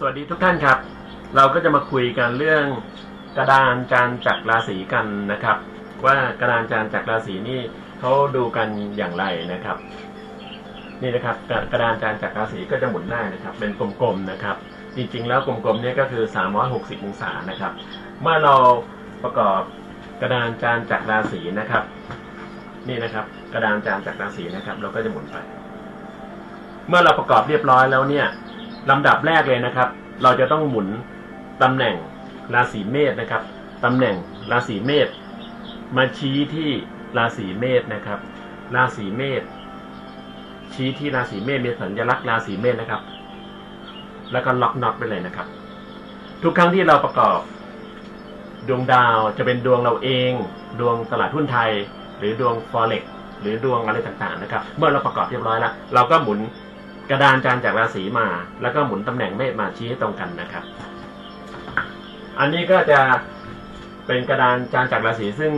สวัสดีทุกท่านครับ เราก็จะมาคุยกันเรื่องกระดานจานจักรราศีกันนะครับ ว่ากระดานจานจักรราศีนี่เขาดูกันอย่างไรนะครับ นี่นะครับกระกระดานจานจักรราศีก็จะหมุนได้นะครับ เป็นกลมๆนะครับ จริงๆ แล้วกลมๆเนี่ยก็คือ 360 องศานะครับ เมื่อเราประกอบกระดานจานจักรราศีนะครับ นี่นะครับ กระดานจานจักรราศีนะครับ เราก็จะหมุนไป เมื่อเราประกอบเรียบร้อยแล้วเนี่ย ลำดับแรกเลยนะครับ เราจะต้องหมุนตำแหน่งราศีเมษนะครับตำแหน่งราศีเมษมาชี้ที่ราศีเมษนะครับ ราศีเมษชี้ที่ราศีเมษมีสัญลักษณ์ราศีเมษนะครับ แล้วก็ล็อกน็อตไปเลยนะครับ ทุกครั้งที่เราประกอบดวงดาวจะเป็นดวงเราเอง ดวงตลาดหุ้นไทย หรือดวงฟอเร็กหรือดวงอะไรต่างๆนะครับ เมื่อเราประกอบเรียบร้อยแล้วเราก็หมุน กระดานจานจากราศีมา แล้วก็หมุนตำแหน่งเมษมาชี้ให้ตรงกันนะครับ อันนี้ก็จะเป็นกระดานจานจากราศีซึ่ง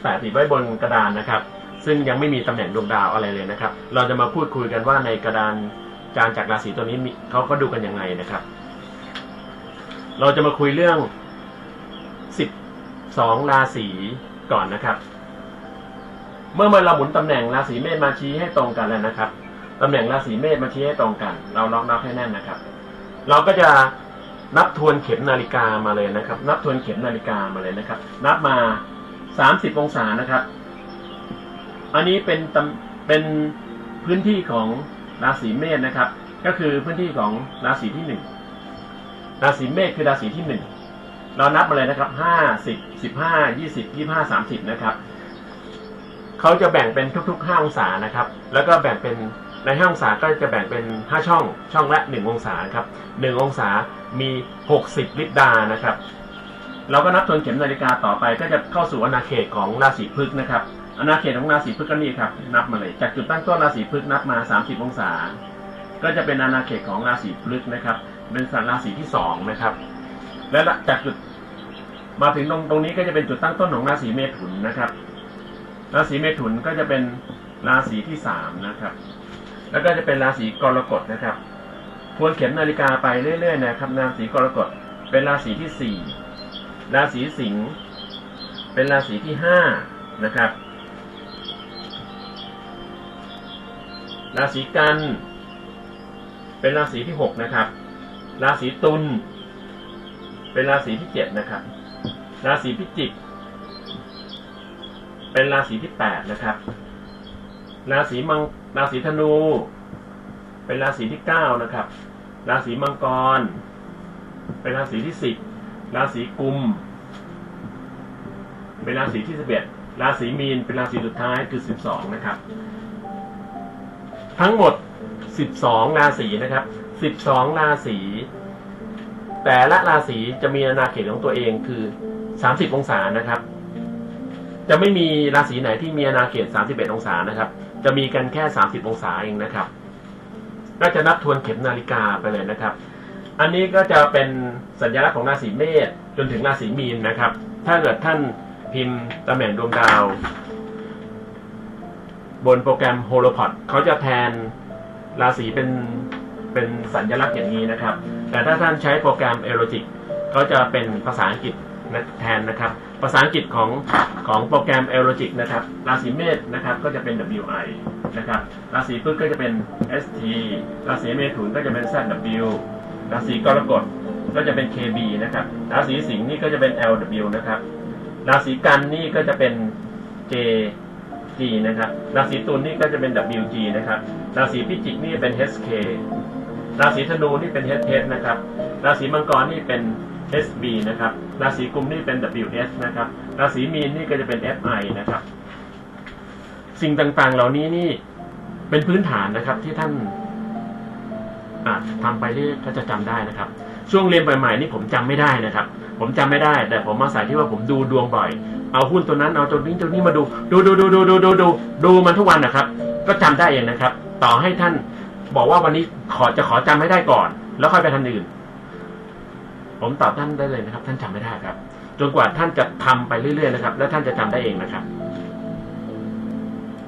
แปะติดไว้บนกระดานนะครับ ซึ่งยังไม่มีตำแหน่งดวงดาวอะไรเลยนะครับ เราจะมาพูดคุยกันว่าในกระดานจานจากราศีตัวนี้มีเขาก็ดูกันยังไงนะครับ เราจะมาคุยเรื่องสิบสองราศีก่อนนะครับ เมื่อเราหมุนตำแหน่งราศีเมษมาชี้ให้ตรงกันแล้วนะครับ ตำแหน่งราศีเมษมาชี้ให้ตรงกัน เราล็อกนับให้แน่นนะครับ เราก็จะนับทวนเข็มนาฬิกามาเลยนะครับ นับทวนเข็มนาฬิกามาเลยนะครับ นับมาสามสิบองศานะครับ อันนี้เป็นตเป็นพื้นที่ของราศีเมษนะครับ ก็คือพื้นที่ของราศีที่หนึ่งราศีเมษคือราศีที่หนึ่งเรานับมาเลยนะครับห้าสิบสิบห้ายี่สิบยี่ห้าสามสิบนะครับเขาจะแบ่งเป็นทุกๆห้าองศานะครับ แล้วก็แบ่งเป็น ในห้าองศาก็จะแบ่งเป็นห้าช่อง ช่องละหนึ่งองศาครับหนึ่งองศามีหกสิบลิตรดานะครับ เราก็นับทวนเข็มนาฬิกาต่อไปก็จะเข้าสู่อาณาเขตของราศีพฤกษ์นะครับอาณาเขตของราศีพฤกษ์ก็นี่ครับ นับมาเลย จากจุดตั้งต้นราศีพฤกษ์นับมา 30 องศา ก็จะเป็นอาณาเขตของราศีพฤกษ์นะครับ เป็นสันราศีที่สองนะครับ และจากจุดมาถึงตรงตรงนี้ก็จะเป็นจุดตั้งต้นของราศีเมถุนนะครับ ราศีเมถุนก็จะเป็นราศีที่สามนะครับ แล้วก็จะเป็นราศีกรกฎนะครับทวนเข็มนาฬิกาไปเรื่อยๆนะครับราศีกรกฎเป็นราศีที่สี่ราศีสิงห์เป็นราศีที่ห้านะครับ ราศีกัน เป็นราศีที่หกนะครับ ราศีตุลเป็นราศีที่เจ็ดนะครับ ราศีพิจิก เป็นราศีที่แปดนะครับ ราศีมังราศีธนู เป็นราศีที่เก้านะครับ ราศีมังกร เป็นราศีที่สิบราศีกุม เป็นราศีที่สิบเอ็ดราศีมีนเป็นราศีสุดท้ายคือสิบสองนะครับ ทั้งหมดสิบสองราศีนะครับสิบสองราศีแต่ละราศีจะมีอาณาเขตของตัวเองคือสามสิบองศานะครับ จะไม่มีราศีไหนที่มีอาณาเขตสามสิบเอ็ดองศานะครับ จะมีกันแค่สามสิบองศาเองนะครับก็จะนับทวนเข็มนาฬิกาไปเลยนะครับ อันนี้ก็จะเป็นสัญลักษณ์ของราศีเมษจนถึงราศีมีนนะครับ ถ้าเกิดท่านพิมพ์ตำแหน่งดวงดาว บนโปรแกรม h o l o p o d เขาจะแทนราศีเป็นเป็นสัญลักษณ์อย่างนี้นะครับ แต่ถ้าท่านใช้โปรแกรม e l o g i c เขาจะเป็นภาษาอังกฤษ แทนนะครับ ภาษาอังกฤษของของโปรแกรม e l o g i c นะครับ ราศีเมษนะครับก็จะเป็น WI นะครับ ราศีพฤษก็จะเป็น ST ราศีเมถุนก็จะเป็น ZW ราศีกรกฎก็จะเป็น KB นะครับ ราศีสิงห์นี่ก็จะเป็น LW นะครับ ราศีกันนี่ก็จะเป็น J G นะครับ ราศีตุลนี่ก็จะเป็น WG นะครับ ราศีพิจิกนี่เป็น HK ราศีธนูนี่เป็น HS นะครับ ราศีมังกรนี่เป็น SB นะครับ ราศีกุมนี่เป็น WS นะครับ ราศีมีนนี่ก็จะเป็น FI นะครับ สิ่งต่างๆ เหล่านี้นี่เป็นพื้นฐานนะครับที่ท่านอาจทำไปที่ก็จะจำได้นะครับ ช่วงเรียนใหม่ๆนี่ผมจำไม่ได้นะครับ ผมจำไม่ได้ แต่ผมมาใส่ที่ว่าผมดูดวงบ่อย เอาหุ้นตัวนั้นเอาตัวนี้ตัวนี้มาดู ดูดูดูดูดูดูดูดูมันทุกวันนะครับ ก็จำได้เองนะครับ ต่อให้ท่านบอกว่าวันนี้ขอจะขอจำให้ได้ก่อน แล้วค่อยไปทำอื่น ผมตอบท่านได้เลยนะครับ ท่านจำไม่ได้ครับ จนกว่าท่านจะทำไปเรื่อยๆนะครับ แล้วท่านจะจำได้เองนะครับ